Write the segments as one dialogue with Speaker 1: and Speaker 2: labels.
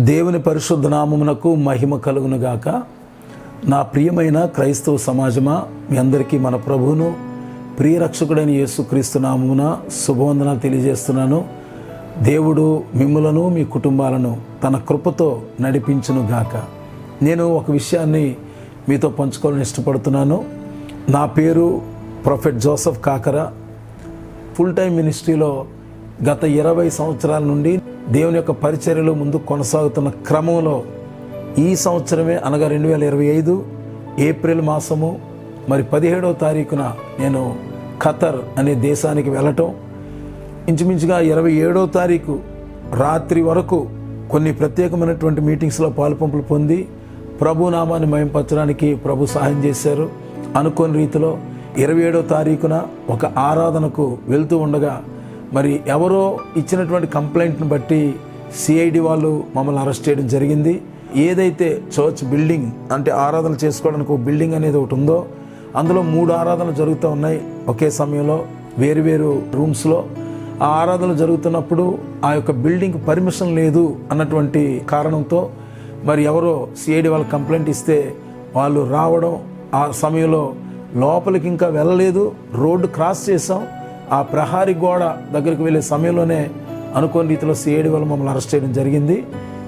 Speaker 1: దేవుని పరిశుద్ధ నామమునకు మహిమ కలుగును గాక నా ప్రియమైన క్రైస్తవ సమాజమా మీ అందరికీ మన ప్రభువును ప్రియరక్షకుడైన యేసుక్రీస్తు నామమున శుభవందనాలు తెలియజేస్తున్నాను. దేవుడు మిమ్ములను మీ కుటుంబాలను తన కృపతో నడిపించును గాక నేను ఒక విషయాన్ని మీతో పంచుకోవాలని ఇష్టపడుతున్నాను. నా పేరు prophet Joseph Kakara. Full time మినిస్ట్రీలో గత ఇరవై సంవత్సరాల నుండి దేవుని యొక్క పరిచర్యలు ముందు కొనసాగుతున్న క్రమంలో ఈ సంవత్సరమే అనగా రెండు వేల ఇరవై ఐదు ఏప్రిల్ మాసము మరి పదిహేడవ తారీఖున నేను ఖతర్ అనే దేశానికి వెళ్ళటం. ఇంచుమించుగా ఇరవై ఏడవ తారీఖు రాత్రి వరకు కొన్ని ప్రత్యేకమైనటువంటి మీటింగ్స్లో పాలుపంపులు పొంది ప్రభు నామాన్ని మయంపరచడానికి ప్రభు సహాయం చేశారు. అనుకోని రీతిలో ఇరవై ఏడవ తారీఖున ఒక ఆరాధనకు వెళ్తూ ఉండగా మరి ఎవరో ఇచ్చినటువంటి కంప్లైంట్ని బట్టి సిఐడి వాళ్ళు మమ్మల్ని అరెస్ట్ చేయడం జరిగింది. ఏదైతే చర్చ్ బిల్డింగ్ అంటే ఆరాధన చేసుకోవడానికి ఒక బిల్డింగ్ అనేది ఒకటి ఉందో అందులో మూడు ఆరాధనలు జరుగుతూ ఉన్నాయి ఒకే సమయంలో వేరు వేరు రూమ్స్లో. ఆ ఆరాధనలు జరుగుతున్నప్పుడు ఆ యొక్క బిల్డింగ్ పర్మిషన్ లేదు అన్నటువంటి కారణంతో మరి ఎవరో సిఐడి వాళ్ళు కంప్లైంట్ ఇస్తే వాళ్ళు రావడం ఆ సమయంలో లోపలికి ఇంకా వెళ్ళలేదు. రోడ్డు క్రాస్ చేసాం ఆ ప్రహారీ గోడ దగ్గరికి వెళ్ళే సమయంలోనే అనుకోని రీతిలో సిఐడి వాళ్ళు మమ్మల్ని అరెస్ట్ చేయడం జరిగింది.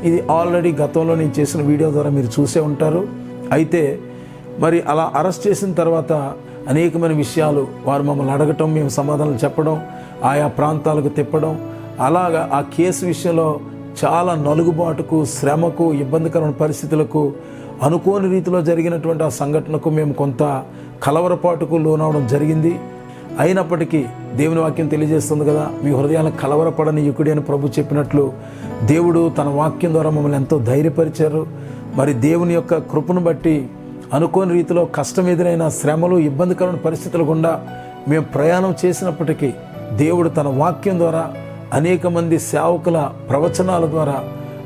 Speaker 1: ఇది ఆల్రెడీ గతంలో నేను చేసిన వీడియో ద్వారా మీరు చూసే ఉంటారు. అయితే మరి అలా అరెస్ట్ చేసిన తర్వాత అనేకమైన విషయాలు వారు మమ్మల్ని అడగటం మేము సమాధానాలు చెప్పడం ఆయా ప్రాంతాలకు తిప్పడం అలాగా ఆ కేసు విషయంలో చాలా నలుగుబాటుకు శ్రమకు ఇబ్బందికరమైన పరిస్థితులకు అనుకోని రీతిలో జరిగినటువంటి ఆ సంఘటనకు మేము కొంత కలవరపాటుకు లోనవడం జరిగింది. అయినప్పటికీ దేవుని వాక్యం తెలియజేస్తుంది కదా మీ హృదయాలను కలవరపడని యుకుడి అని ప్రభు చెప్పినట్లు దేవుడు తన వాక్యం ద్వారా మమ్మల్ని ఎంతో ధైర్యపరిచారు. మరి దేవుని యొక్క కృపను బట్టి అనుకోని రీతిలో కష్టం ఎదురైన శ్రమలు ఇబ్బందికరమైన పరిస్థితుల గుండా మేము ప్రయాణం చేసినప్పటికీ దేవుడు తన వాక్యం ద్వారా అనేక మంది సేవకుల ప్రవచనాల ద్వారా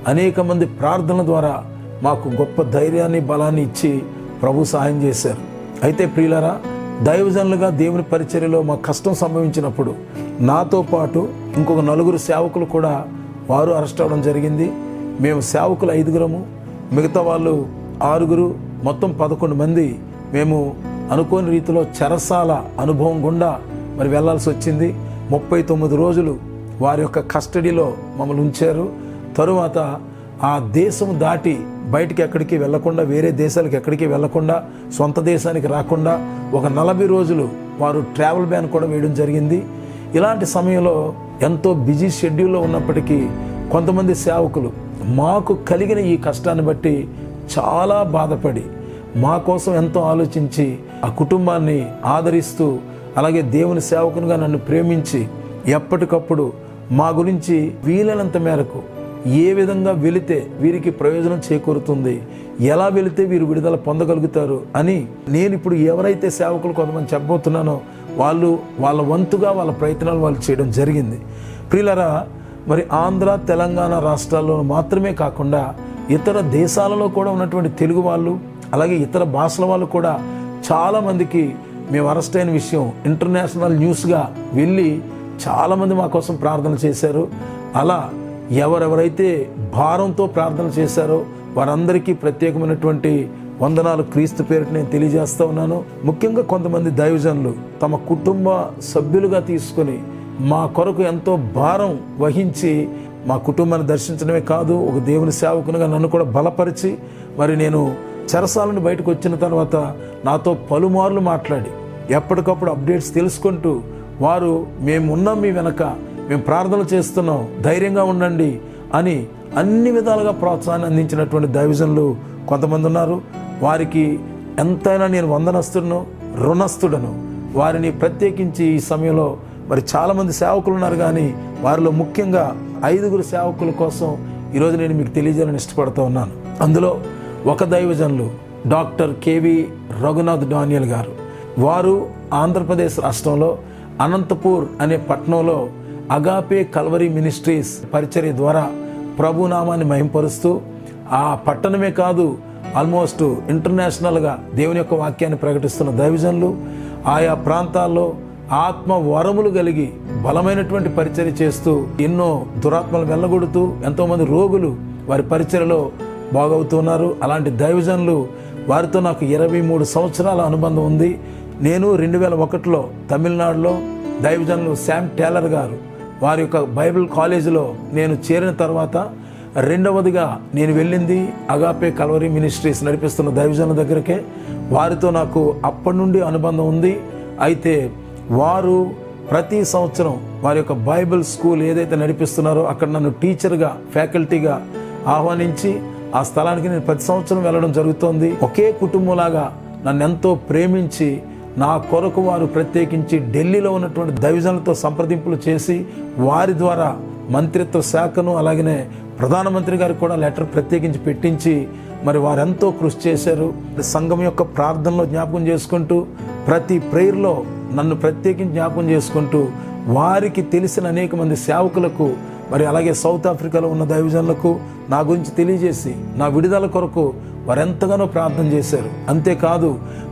Speaker 1: అనేక మంది ప్రార్థనల ద్వారా మాకు గొప్ప ధైర్యాన్ని బలాన్ని ఇచ్చి ప్రభు సహాయం చేశారు. అయితే ప్రియులరా దైవజనులుగా దేవుని పరిచర్యలో మా కష్టం సంభవించినప్పుడు నాతో పాటు ఇంకొక నలుగురు సేవకులు కూడా వారు అరెస్ట్ అవ్వడం జరిగింది. మేము సేవకులు ఐదుగురము మిగతా వాళ్ళు ఆరుగురు మొత్తం పదకొండు మంది మేము అనుకోని రీతిలో చెరసాల అనుభవం గుండా మరి వెళ్ళాల్సి వచ్చింది. ముప్పై తొమ్మిది రోజులు వారి యొక్క కస్టడీలో మమ్మల్ని ఉంచారు. తరువాత ఆ దేశం దాటి బయటికి ఎక్కడికి వెళ్ళకుండా వేరే దేశాలకు ఎక్కడికి వెళ్ళకుండా సొంత దేశానికి రాకుండా ఒక నలభై రోజులు వారు ట్రావెల్ బ్యాన్ కూడా వేయడం జరిగింది. ఇలాంటి సమయంలో ఎంతో బిజీ షెడ్యూల్లో ఉన్నప్పటికీ కొంతమంది సేవకులు మాకు కలిగిన ఈ కష్టాన్ని బట్టి చాలా బాధపడి మా కోసం ఎంతో ఆలోచించి ఆ కుటుంబాన్ని ఆదరిస్తూ అలాగే దేవుని సేవకునిగా నన్ను ప్రేమించి ఎప్పటికప్పుడు మా గురించి వీలైనంత మేరకు ఏ విధంగా వెళితే వీరికి ప్రయోజనం చేకూరుతుంది? ఎలా వెళితే వీరు విడుదల పొందగలుగుతారు? అని నేను ఇప్పుడు ఎవరైతే సేవకులు కొంతమంది చెప్పబోతున్నానో వాళ్ళు వాళ్ళ వంతుగా వాళ్ళ ప్రయత్నాలు వాళ్ళు చేయడం జరిగింది. ప్రియులరా మరి ఆంధ్ర తెలంగాణ రాష్ట్రాల్లో మాత్రమే కాకుండా ఇతర దేశాలలో కూడా ఉన్నటువంటి తెలుగు వాళ్ళు అలాగే ఇతర భాషల వాళ్ళు కూడా చాలామందికి మేము అరెస్ట్ అయిన విషయం ఇంటర్నేషనల్ న్యూస్గా వెళ్ళి చాలామంది మా కోసం ప్రార్థన చేశారు. అలా ఎవరెవరైతే భారంతో ప్రార్థన చేశారో వారందరికీ ప్రత్యేకమైనటువంటి వందనాలు క్రీస్తు పేరిట నేను తెలియజేస్తా ఉన్నాను. ముఖ్యంగా కొంతమంది దైవజనులు తమ కుటుంబ సభ్యులుగా తీసుకొని మా కొరకు ఎంతో భారం వహించి మా కుటుంబాన్ని దర్శించడమే కాదు ఒక దేవుని సేవకునిగా నన్ను కూడా బలపరిచి మరి నేను చెరసాలని బయటకు వచ్చిన తర్వాత నాతో పలుమార్లు మాట్లాడి ఎప్పటికప్పుడు అప్డేట్స్ తెలుసుకుంటూ వారు మేమున్నాం మీ వెనక మేము ప్రార్థన చేస్తున్నాం. ధైర్యంగా ఉండండి అని అన్ని విధాలుగా ప్రోత్సాహాన్ని అందించినటువంటి దైవజనులు కొంతమంది ఉన్నారు. వారికి ఎంతైనా నేను వందనస్తుడను రుణస్థుడను వారిని ప్రత్యేకించి ఈ సమయంలో మరి చాలామంది సేవకులు ఉన్నారు కానీ వారిలో ముఖ్యంగా ఐదుగురు సేవకుల కోసం ఈరోజు నేను మీకు తెలియజేయాలని ఇష్టపడుతూ ఉన్నాను. అందులో ఒక దైవజనులు డాక్టర్ కేవి రఘునాథ్ డానియల్ గారు. వారు ఆంధ్రప్రదేశ్ రాష్ట్రంలో అనంతపూర్ అనే పట్టణంలో అగాపే కల్వరీ మినిస్ట్రీస్ పరిచర్య ద్వారా ప్రభునామాన్ని మహింపరుస్తూ ఆ పట్టణమే కాదు ఆల్మోస్ట్ ఇంటర్నేషనల్గా దేవుని యొక్క వాక్యాన్ని ప్రకటిస్తున్న దైవజనులు ఆయా ప్రాంతాల్లో ఆత్మ వరములు కలిగి బలమైనటువంటి పరిచర్య చేస్తూ ఎన్నో దురాత్మలు వెళ్ళగొడుతూ ఎంతోమంది రోగులు వారి పరిచయలో బాగవుతున్నారు అలాంటి దైవజనులు వారితో నాకు ఇరవై మూడు సంవత్సరాల అనుబంధం ఉంది. నేను రెండు వేల ఒకటిలో తమిళనాడులో దైవజనులు శామ్ టేలర్ గారు వారి యొక్క బైబిల్ కాలేజీలో నేను చేరిన తర్వాత రెండవదిగా నేను వెళ్ళింది అగాపే కలవరీ మినిస్ట్రీస్ నడిపిస్తున్న దైవజన దగ్గరకే. వారితో నాకు అప్పటి నుండి అనుబంధం ఉంది. అయితే వారు ప్రతి సంవత్సరం వారి యొక్క బైబిల్ స్కూల్ ఏదైతే నడిపిస్తున్నారో అక్కడ నన్ను టీచర్గా ఫ్యాకల్టీగా ఆహ్వానించి ఆ స్థలానికి నేను ప్రతి సంవత్సరం వెళ్ళడం జరుగుతోంది. ఒకే కుటుంబంలాగా నన్ను ఎంతో ప్రేమించి నా కొరకు వారు ప్రత్యేకించి ఢిల్లీలో ఉన్నటువంటి దైవజనులతో సంప్రదింపులు చేసి వారి ద్వారా మంత్రిత్వ శాఖను అలాగనే ప్రధానమంత్రి గారికి కూడా లెటర్ ప్రత్యేకించి పెట్టించి మరి వారెంతో కృషి చేశారు. సంఘం యొక్క ప్రార్థనలో జ్ఞాపకం చేసుకుంటూ ప్రతి ప్రేయర్లో నన్ను ప్రత్యేకించి జ్ఞాపకం చేసుకుంటూ వారికి తెలిసిన అనేక మంది సేవకులకు మరి అలాగే సౌత్ ఆఫ్రికాలో ఉన్న దైవజనులకు నా గురించి తెలియజేసి నా విడుదల కొరకు వారెంతగానో ప్రార్థన చేశారు. అంతేకాదు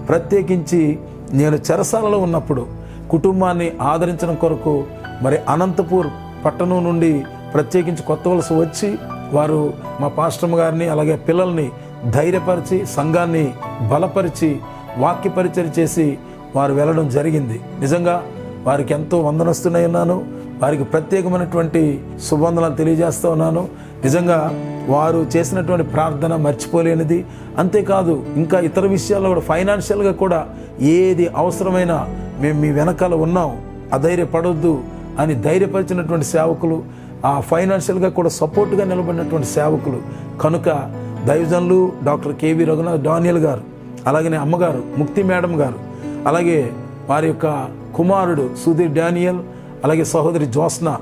Speaker 1: ప్రత్యేకించి నేను చెరసాలలో ఉన్నప్పుడు కుటుంబాన్ని ఆదరించడం కొరకు మరి అనంతపూర్ పట్టణం నుండి ప్రత్యేకించి కొత్త వలస వచ్చి వారు మా పాస్టమ్ గారిని అలాగే పిల్లల్ని ధైర్యపరిచి సంఘాన్ని బలపరిచి వాక్య పరిచయం చేసి వారు వెళ్ళడం జరిగింది. నిజంగా వారికి ఎంతో వందనస్తున్నాయి ఉన్నాను. వారికి ప్రత్యేకమైనటువంటి శుభవందనాలు తెలియజేస్తూ ఉన్నాను. నిజంగా వారు చేసినటువంటి ప్రార్థన మర్చిపోలేనిది. అంతేకాదు ఇంకా ఇతర విషయాల్లో కూడా ఫైనాన్షియల్గా కూడా ఏది అవసరమైనా మేము మీ వెనకాల ఉన్నాం. అధైర్యపడొద్దు అని ధైర్యపరిచినటువంటి సేవకులు ఆ ఫైనాన్షియల్గా కూడా సపోర్ట్గా నిలబడినటువంటి సేవకులు. కనుక దైవజనులు డాక్టర్ కేవి రఘునాథ్ డానియల్ గారు అలాగనే అమ్మగారు ముక్తి మేడం గారు అలాగే వారి యొక్క కుమారుడు సుధీర్ డానియల్ అలాగే సహోదరి జోస్నా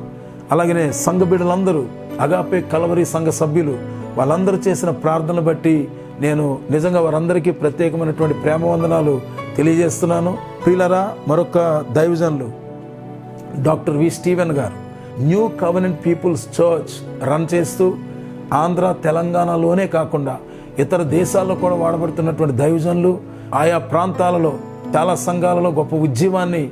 Speaker 1: అలాగనే సంఘ బిడ్డలందరూ అగాపే కలవరి సంఘ సభ్యులు వాళ్ళందరూ చేసిన ప్రార్థనలు బట్టి నేను నిజంగా వారందరికీ ప్రత్యేకమైనటువంటి ప్రేమ వందనాలు తెలియజేస్తున్నాను. ప్రియులరా మరొక దైవజనులు డాక్టర్ వి స్టీవెన్ గారు new covenant people's church run చేస్తూ ఆంధ్ర తెలంగాణలోనే కాకుండా ఇతర దేశాల్లో కూడా వాడబడుతున్నటువంటి దైవజనులు ఆయా ప్రాంతాలలో చాలా సంఘాలలో గొప్ప ఉద్యమాన్ని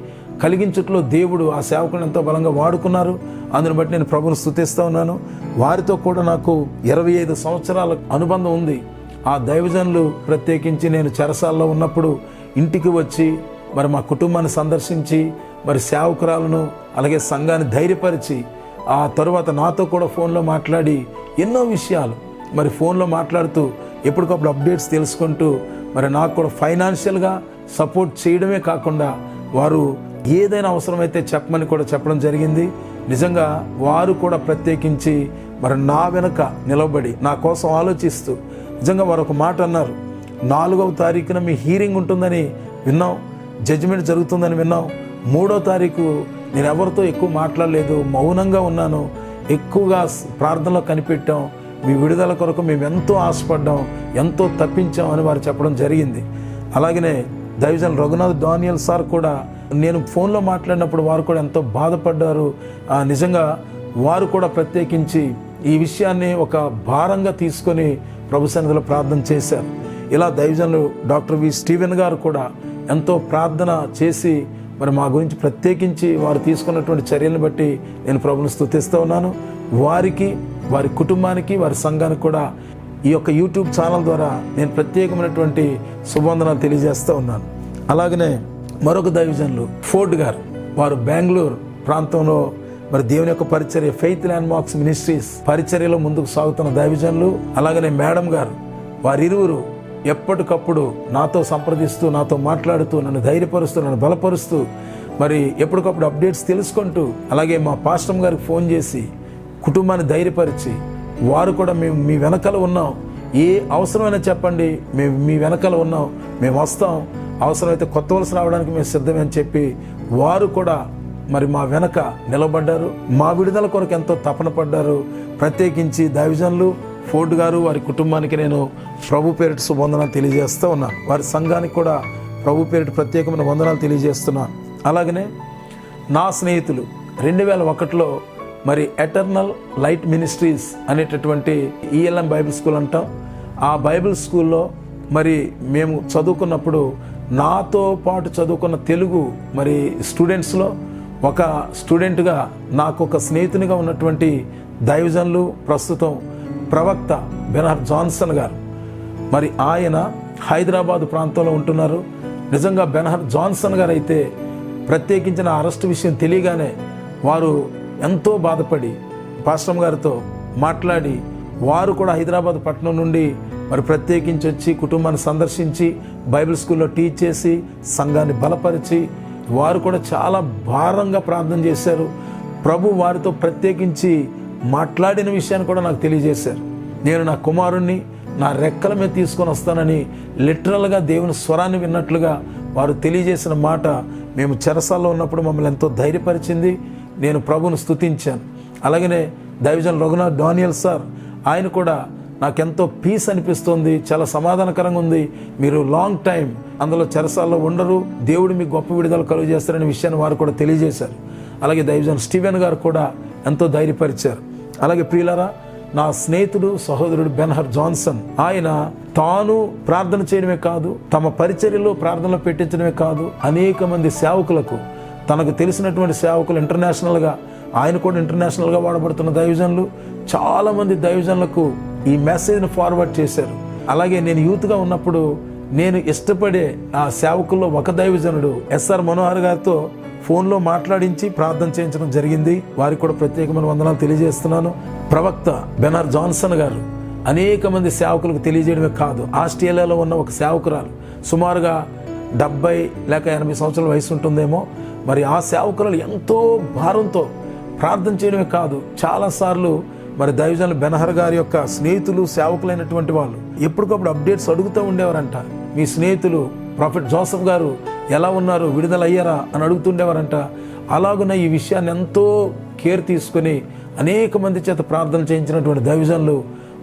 Speaker 1: కలిగించుట్లో దేవుడు ఆ సేవకుని ఎంతో బలంగా వాడుకున్నారు. అందుని బట్టి నేను ప్రభుని స్థుతిస్తూ ఉన్నాను. వారితో కూడా నాకు ఇరవై ఐదు సంవత్సరాల అనుబంధం ఉంది. ఆ దైవజనులు ప్రత్యేకించి నేను చెరసాల్లో ఉన్నప్పుడు ఇంటికి వచ్చి మరి మా కుటుంబాన్ని సందర్శించి మరి సేవకురాలను అలాగే సంఘాన్ని ధైర్యపరిచి ఆ తరువాత నాతో కూడా ఫోన్లో మాట్లాడి ఎన్నో విషయాలు మరి ఫోన్లో మాట్లాడుతూ ఎప్పటికప్పుడు అప్డేట్స్ తెలుసుకుంటూ మరి నాకు కూడా ఫైనాన్షియల్గా సపోర్ట్ చేయడమే కాకుండా వారు ఏదైనా అవసరమైతే చెప్పమని కూడా చెప్పడం జరిగింది. నిజంగా వారు కూడా ప్రత్యేకించి మరి నా వెనుక నిలబడి నా కోసం ఆలోచిస్తూ నిజంగా వారు ఒక మాట అన్నారు. నాలుగవ తారీఖున మీ హీరింగ్ ఉంటుందని విన్నాం. జడ్జిమెంట్ జరుగుతుందని విన్నాం. మూడో తారీఖు నేను ఎవరితో ఎక్కువ మాట్లాడలేదు మౌనంగా ఉన్నాను. ఎక్కువగా ప్రార్థనలో కనిపెట్టాం. మీ విడుదల కొరకు మేము ఎంతో ఆశపడ్డాం ఎంతో తప్పించాం అని వారు చెప్పడం జరిగింది. అలాగనే దైవజన్ రఘునాథ్ డానియల్ సార్ కూడా నేను ఫోన్లో మాట్లాడినప్పుడు వారు కూడా ఎంతో బాధపడ్డారు. ఆ, నిజంగా వారు కూడా ప్రత్యేకించి ఈ విషయాన్ని ఒక భారంగా తీసుకొని ప్రభు సన్నిధిలో ప్రార్థన చేశారు. ఇలా దైవజనులు డాక్టర్ వి స్టీవెన్ గారు కూడా ఎంతో ప్రార్థన చేసి మరి మా గురించి ప్రత్యేకించి వారు తీసుకున్నటువంటి చర్యలను బట్టి నేను ప్రభుని స్థుతిస్తూ ఉన్నాను. వారికి వారి కుటుంబానికి వారి సంఘానికి కూడా ఈ యొక్క యూట్యూబ్ ఛానల్ ద్వారా నేను ప్రత్యేకమైనటువంటి శుభవందనాలు తెలియజేస్తూ ఉన్నాను. అలాగనే మరొక దైవజనులు ఫోర్డ్ గారు వారు బెంగళూరు ప్రాంతంలో మరి దేవుని యొక్క పరిచర్య ఫెయిత్ ల్యాండ్ మార్క్స్ మినిస్ట్రీస్ పరిచర్యలో ముందుకు సాగుతున్న దైవజనులు అలాగనే మేడం గారు వారిరువురు ఎప్పటికప్పుడు నాతో సంప్రదిస్తూ నాతో మాట్లాడుతూ నన్ను ధైర్యపరుస్తూ నన్ను బలపరుస్తూ మరి ఎప్పటికప్పుడు అప్డేట్స్ తెలుసుకుంటూ అలాగే మా పాస్టమ్ గారికి ఫోన్ చేసి కుటుంబాన్ని ధైర్యపరిచి వారు కూడా మేము మీ వెనకాల ఉన్నాం. ఏ అవసరమైనా చెప్పండి మేము మీ వెనకాల ఉన్నాం మేము వస్తాం. అవసరమైతే కొత్త వలస రావడానికి మేము సిద్ధమే అని చెప్పి వారు కూడా మరి మా వెనక నిలబడ్డారు. మా విడుదల కొరకు ఎంతో తపన పడ్డారు. ప్రత్యేకించి దైవజనులు ఫోర్డ్ గారు వారి కుటుంబానికి నేను ప్రభు పేరిట శుభవందనాలు తెలియజేస్తూ ఉన్నాను వారి సంఘానికి కూడా ప్రభు పేరిట ప్రత్యేకమైన వందనాలు తెలియజేస్తున్నాను అలాగనే నా స్నేహితులు రెండు వేల ఒకటిలో మరి ఎటర్నల్ లైట్ మినిస్ట్రీస్ అనేటటువంటి ఈఎల్ఎం బైబిల్ స్కూల్ అంటాం. ఆ బైబిల్ స్కూల్లో మరి మేము చదువుకున్నప్పుడు నాతో పాటు చదువుకున్న తెలుగు మరి స్టూడెంట్స్లో ఒక స్టూడెంట్గా నాకు ఒక స్నేహితునిగా ఉన్నటువంటి దైవజనులు ప్రస్తుతం ప్రవక్త బెనహర్ జాన్సన్ గారు. మరి ఆయన హైదరాబాద్ ప్రాంతంలో ఉంటున్నారు. నిజంగా బెనహర్ జాన్సన్ గారు అయితే ప్రత్యేకించిన అరెస్ట్ విషయం తెలియగానే వారు ఎంతో బాధపడి పాశ్రమ్ గారితో మాట్లాడి వారు కూడా హైదరాబాద్ పట్టణం నుండి మరి ప్రత్యేకించి వచ్చి కుటుంబాన్ని సందర్శించి బైబిల్ స్కూల్లో టీచ్ చేసి సంఘాన్ని బలపరిచి వారు కూడా చాలా భారంగా ప్రార్థన చేశారు. ప్రభు వారితో ప్రత్యేకించి మాట్లాడిన విషయాన్ని కూడా నాకు తెలియజేశారు. నేను నా కుమారుణ్ణి నా రెక్కల మీద తీసుకొని వస్తానని లిటరల్గా దేవుని స్వరాన్ని విన్నట్లుగా వారు తెలియజేసిన మాట మేము చెరసాల్లో ఉన్నప్పుడు మమ్మల్ని ఎంతో ధైర్యపరిచింది. నేను ప్రభును స్తుతించాను. అలాగనే దైవజన్ రఘునాథ్ డానియల్ సార్ ఆయన కూడా నాకెంతో పీస్ అనిపిస్తుంది చాలా సమాధానకరంగా ఉంది. మీరు లాంగ్ టైం అందులో చెరసాల్లో ఉండరు దేవుడు మీకు గొప్ప విడుదల కలుగు చేస్తారనే విషయాన్ని వారు కూడా తెలియజేశారు. అలాగే దైవజన్ స్టీవెన్ గారు కూడా ఎంతో ధైర్యపరిచారు. అలాగే ప్రియులరా నా స్నేహితుడు సహోదరుడు బెన్హర్ జాన్సన్ ఆయన తాను ప్రార్థన చేయడమే కాదు తమ పరిచర్యలో ప్రార్థనలో పెట్టించడమే కాదు అనేక మంది సేవకులకు తనకు తెలిసినటువంటి సేవకులు ఇంటర్నేషనల్గా ఆయన కూడా ఇంటర్నేషనల్గా వాడబడుతున్న దైవజనులు చాలామంది దైవజనులకు ఈ మెసేజ్ను ఫార్వర్డ్ చేశారు. అలాగే నేను యూత్గా ఉన్నప్పుడు నేను ఇష్టపడే ఆ సేవకుల్లో ఒక దైవజనుడు ఎస్ఆర్ మనోహర్ గారితో ఫోన్లో మాట్లాడించి ప్రార్థన చేయించడం జరిగింది. వారికి కూడా ప్రత్యేకమైన వందనాలు తెలియజేస్తున్నాను. ప్రవక్త బెనర్ జాన్సన్ గారు అనేక మంది సేవకులకు తెలియజేయడమే కాదు ఆస్ట్రేలియాలో ఉన్న ఒక సేవకురాలు. సుమారుగా డెబ్బై లేక ఎనభై సంవత్సరాల వయసు ఉంటుందేమో. మరి ఆ సేవకురాలు ఎంతో భారంతో ప్రార్థన చేయడమే కాదు చాలాసార్లు మరి దైవజనులు బెనహర్ గారి యొక్క స్నేహితులు సేవకులైనటువంటి వాళ్ళు ఎప్పటికప్పుడు అప్డేట్స్ అడుగుతూ ఉండేవారంట. మీ స్నేహితులు ప్రాఫెట్ జోసఫ్ గారు ఎలా ఉన్నారు విడుదల అయ్యారా అని అడుగుతుండేవారంట. అలాగున్న ఈ విషయాన్ని ఎంతో కేర్ తీసుకొని అనేక మంది చేత ప్రార్థన చేయించినటువంటి దైవజనులు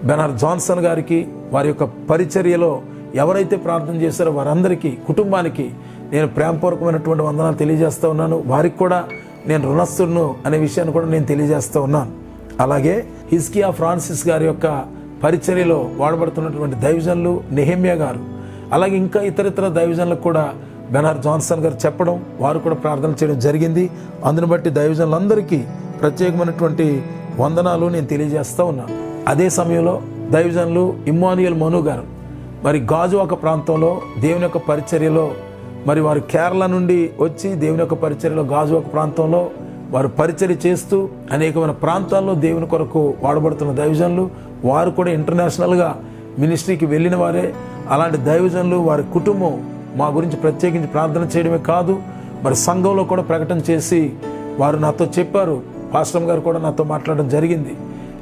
Speaker 1: బెనర్ జాన్సన్ గారికి వారి యొక్క పరిచర్యలో ఎవరైతే ప్రార్థన చేశారో వారందరికీ కుటుంబానికి నేను ప్రేమపూర్వకమైనటువంటి వందనాలు తెలియజేస్తూ ఉన్నాను. వారికి కూడా నేను రుణస్థుడును అనే విషయాన్ని కూడా నేను తెలియజేస్తూ ఉన్నాను. అలాగే హిస్కియా ఫ్రాన్సిస్ గారి యొక్క పరిచర్యలో వాడబడుతున్నటువంటి దైవజనులు నెహమ్యా గారు అలాగే ఇంకా ఇతరితర దైవజనులకు కూడా బెనార్ జాన్సన్ గారు చెప్పడం వారు కూడా ప్రార్థన చేయడం జరిగింది. అందును బట్టి దైవజనులందరికీ ప్రత్యేకమైనటువంటి వందనాలు నేను తెలియజేస్తూ ఉన్నాను. అదే సమయంలో దైవజనులు ఇమ్మానుయల్ మను గారు మరి గాజు ఒక ప్రాంతంలో దేవుని యొక్క పరిచర్యలో మరి వారు కేరళ నుండి వచ్చి దేవుని యొక్క పరిచర్యలో గాజు ఒక ప్రాంతంలో వారు పరిచయం చేస్తూ అనేకమైన ప్రాంతాల్లో దేవుని కొరకు వాడబడుతున్న దైవజనులు వారు కూడా ఇంటర్నేషనల్గా మినిస్ట్రీకి వెళ్ళిన వారే. అలాంటి దైవజనులు వారి కుటుంబం మా గురించి ప్రత్యేకించి ప్రార్థన చేయడమే కాదు మరి సంఘంలో కూడా ప్రకటన చేసి వారు నాతో చెప్పారు. పాస్టమ్ గారు కూడా నాతో మాట్లాడడం జరిగింది.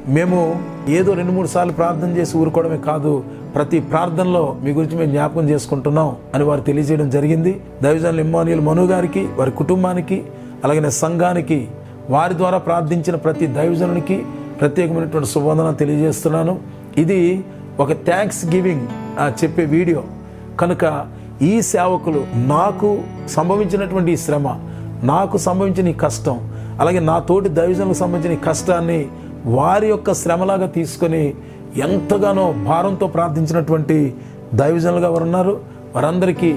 Speaker 1: మేము ఏదో రెండు మూడు సార్లు ప్రార్థన చేసి ఊరుకోవడమే కాదు ప్రతి ప్రార్థనలో మీ గురించి మేము జ్ఞాపకం చేసుకుంటున్నాం అని వారు తెలియజేయడం జరిగింది. దైవజనులు ఇమ్మానుయల్ మను గారికి వారి కుటుంబానికి అలాగే సంఘానికి వారి ద్వారా ప్రార్థించిన ప్రతి దైవజనునికి ప్రత్యేకమైనటువంటి శుభవందన తెలియజేస్తున్నాను. ఇది ఒక థ్యాంక్స్ గివింగ్ చెప్పే వీడియో. కనుక ఈ సేవకులు నాకు సంభవించినటువంటి ఈ శ్రమ నాకు సంభవించిన ఈ కష్టం అలాగే నా తోటి దైవజనులకు సంబంధించిన ఈ కష్టాన్ని వారి యొక్క శ్రమలాగా తీసుకొని ఎంతగానో భారంతో ప్రార్థించినటువంటి దైవజనులుగా వారు ఉన్నారు వారందరికీ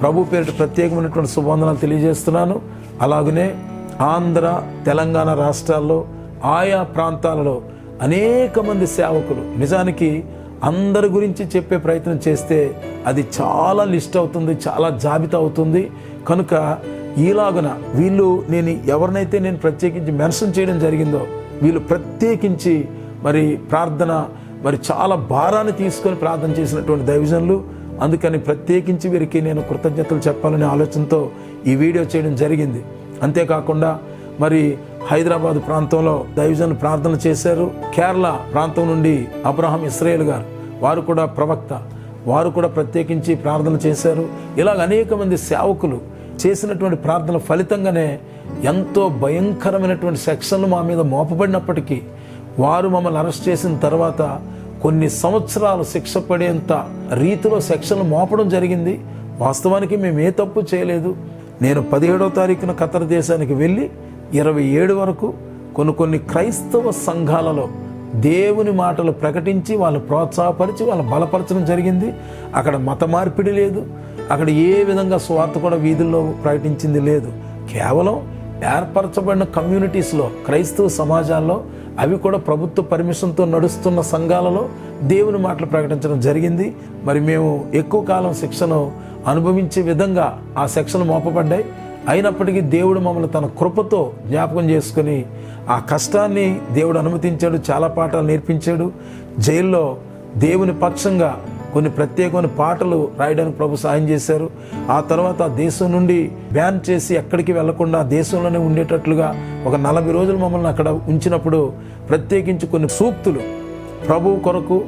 Speaker 1: ప్రభు పేరిట ప్రత్యేకమైనటువంటి శుభవందనాలు తెలియజేస్తున్నాను. అలాగనే ఆంధ్ర తెలంగాణ రాష్ట్రాల్లో ఆయా ప్రాంతాలలో అనేక మంది సేవకులు నిజానికి అందరి గురించి చెప్పే ప్రయత్నం చేస్తే అది చాలా లిస్ట్ అవుతుంది చాలా జాబితా అవుతుంది. కనుక ఈలాగున వీళ్ళు నేను ఎవరినైతే నేను ప్రత్యేకించి మెన్షన్ చేయడం జరిగిందో వీళ్ళు ప్రత్యేకించి మరి ప్రార్థన మరి చాలా భారాన్ని తీసుకొని ప్రార్థన చేసినటువంటి దైవజనులు అందుకని ప్రత్యేకించి వీరికి నేను కృతజ్ఞతలు చెప్పాలనే ఆలోచనతో ఈ వీడియో చేయడం జరిగింది. అంతేకాకుండా మరి హైదరాబాద్ ప్రాంతంలో దైవజన్ ప్రార్థన చేశారు. కేరళ ప్రాంతం నుండి అబ్రహం ఇస్రాయేల్ గారు. వారు కూడా ప్రవక్త. వారు కూడా ప్రత్యేకించి ప్రార్థన చేశారు. ఇలాగ అనేక మంది సేవకులు చేసినటువంటి ప్రార్థన ఫలితంగానే ఎంతో భయంకరమైనటువంటి సెక్షన్లు మా మీద మోపబడినప్పటికీ వారు మమ్మల్ని అరెస్ట్ చేసిన తర్వాత కొన్ని సంవత్సరాలు శిక్ష పడేంత రీతిలో శిక్షలు మోపడం జరిగింది. వాస్తవానికి మేము ఏ తప్పు చేయలేదు. నేను పదిహేడవ తారీఖున ఖతర్ దేశానికి వెళ్ళి ఇరవై ఏడు వరకు కొన్ని కొన్ని క్రైస్తవ సంఘాలలో దేవుని మాటలు ప్రకటించి వాళ్ళు ప్రోత్సాహపరిచి వాళ్ళు బలపరచడం జరిగింది. అక్కడ మత మార్పిడి లేదు. అక్కడ ఏ విధంగా స్వార్థ కూడా వీధుల్లో ప్రకటించింది లేదు. కేవలం ఏర్పరచబడిన కమ్యూనిటీస్లో క్రైస్తవ సమాజాల్లో అవి కూడా ప్రభుత్వ పర్మిషన్తో నడుస్తున్న సంఘాలలో దేవుని మాటలు ప్రకటించడం జరిగింది. మరి మేము ఎక్కువ కాలం శిక్షను అనుభవించే విధంగా ఆ శిక్షలు మోపబడ్డాయి. అయినప్పటికీ దేవుడు మమ్మల్ని తన కృపతో జ్ఞాపకం చేసుకుని ఆ కష్టాన్ని దేవుడు అనుమతించాడు చాలా పాఠాలు నేర్పించాడు. జైల్లో దేవుని పక్షంగా కొన్ని ప్రత్యేకమైన పాటలు రాయడానికి ప్రభు సహాయం చేశారు. ఆ తర్వాత దేశం నుండి బ్యాన్ చేసి ఎక్కడికి వెళ్ళకుండా దేశంలోనే ఉండేటట్లుగా ఒక నలభై రోజులు మమ్మల్ని అక్కడ ఉంచినప్పుడు ప్రత్యేకించి కొన్ని సూక్తులు ప్రభు కొరకు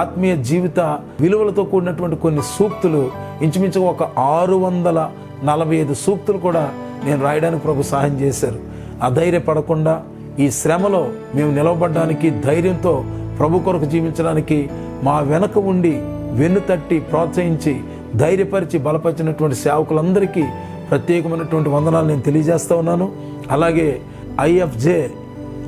Speaker 1: ఆత్మీయ జీవిత విలువలతో కూడినటువంటి కొన్ని సూక్తులు ఇంచుమించు ఒక ఆరు వందల నలభై ఐదు సూక్తులు కూడా నేను రాయడానికి ప్రభు సహాయం చేశారు. అధైర్యపడకుండా ఈ శ్రమలో మేము నిలవబడడానికి ధైర్యంతో ప్రభు కొరకు జీవించడానికి మా వెనక ఉండి వెన్ను తట్టి ప్రోత్సహించి ధైర్యపరిచి బలపరిచినటువంటి సేవకులందరికీ ప్రత్యేకమైనటువంటి వందనాలు నేను తెలియజేస్తూ ఉన్నాను. అలాగే ఐఎఫ్జే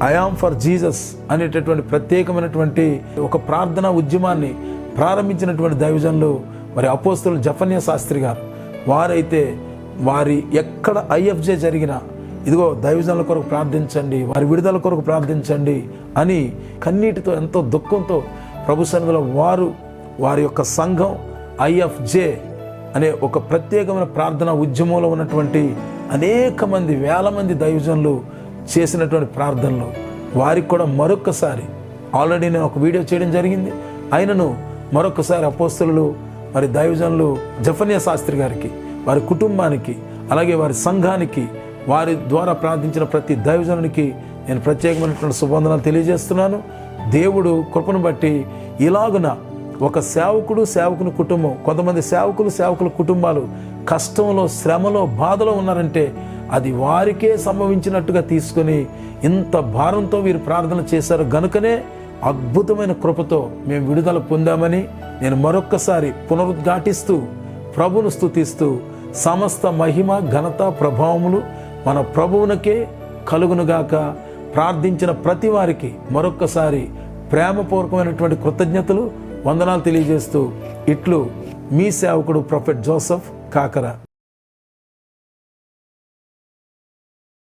Speaker 1: ఐఆమ్ ఫర్ జీసస్ అనేటటువంటి ప్రత్యేకమైనటువంటి ఒక ప్రార్థనా ఉద్యమాన్ని ప్రారంభించినటువంటి దైవజనులు మరి అపోస్తులు జఫన్య శాస్త్రి గారు. వారైతే వారి ఎక్కడ ఐఎఫ్జే జరిగినా ఇదిగో దైవజనుల కొరకు ప్రార్థించండి వారి విడుదల కొరకు ప్రార్థించండి అని కన్నీటితో ఎంతో దుఃఖంతో ప్రభు సన్నిధిలో వారు వారి యొక్క సంఘం ఐఎఫ్జే అనే ఒక ప్రత్యేకమైన ప్రార్థన ఉద్యమంలో ఉన్నటువంటి అనేక మంది వేల మంది దైవజనులు చేసినటువంటి ప్రార్థనలు. వారికి కూడా మరొక్కసారి ఆల్రెడీ నేను ఒక వీడియో చేయడం జరిగింది. ఆయనను మరొకసారి అపోస్తులు మరి దైవజనులు జఫనియా శాస్త్రి గారికి వారి కుటుంబానికి అలాగే వారి సంఘానికి వారి ద్వారా ప్రార్థించిన ప్రతి దైవజనునికి నేను ప్రత్యేకమైనటువంటి సుబంధనలు తెలియజేస్తున్నాను. దేవుడు కృపను బట్టి ఇలాగున ఒక సేవకుడు సేవకుని కుటుంబం కొంతమంది సేవకులు సేవకుల కుటుంబాలు కష్టంలో శ్రమలో బాధలో ఉన్నారంటే అది వారికే సంభవించినట్టుగా తీసుకొని ఇంత భారంతో వీరు ప్రార్థన చేశారు. గనుకనే అద్భుతమైన కృపతో మేము విడుదల పొందామని నేను మరొక్కసారి పునరుద్ఘాటిస్తూ ప్రభును స్థుతిస్తూ సమస్త మహిమ ఘనత ప్రభావములు మన ప్రభువునకే కలుగునుగాక ప్రార్థించిన ప్రతి వారికి మరొక్కసారి ప్రేమపూర్వకమైనటువంటి కృతజ్ఞతలు. వందనాలు తెలియజేస్తూ ఇట్లు మీ సేవకుడు ప్రొఫెట్ జోసఫ్ కాకర.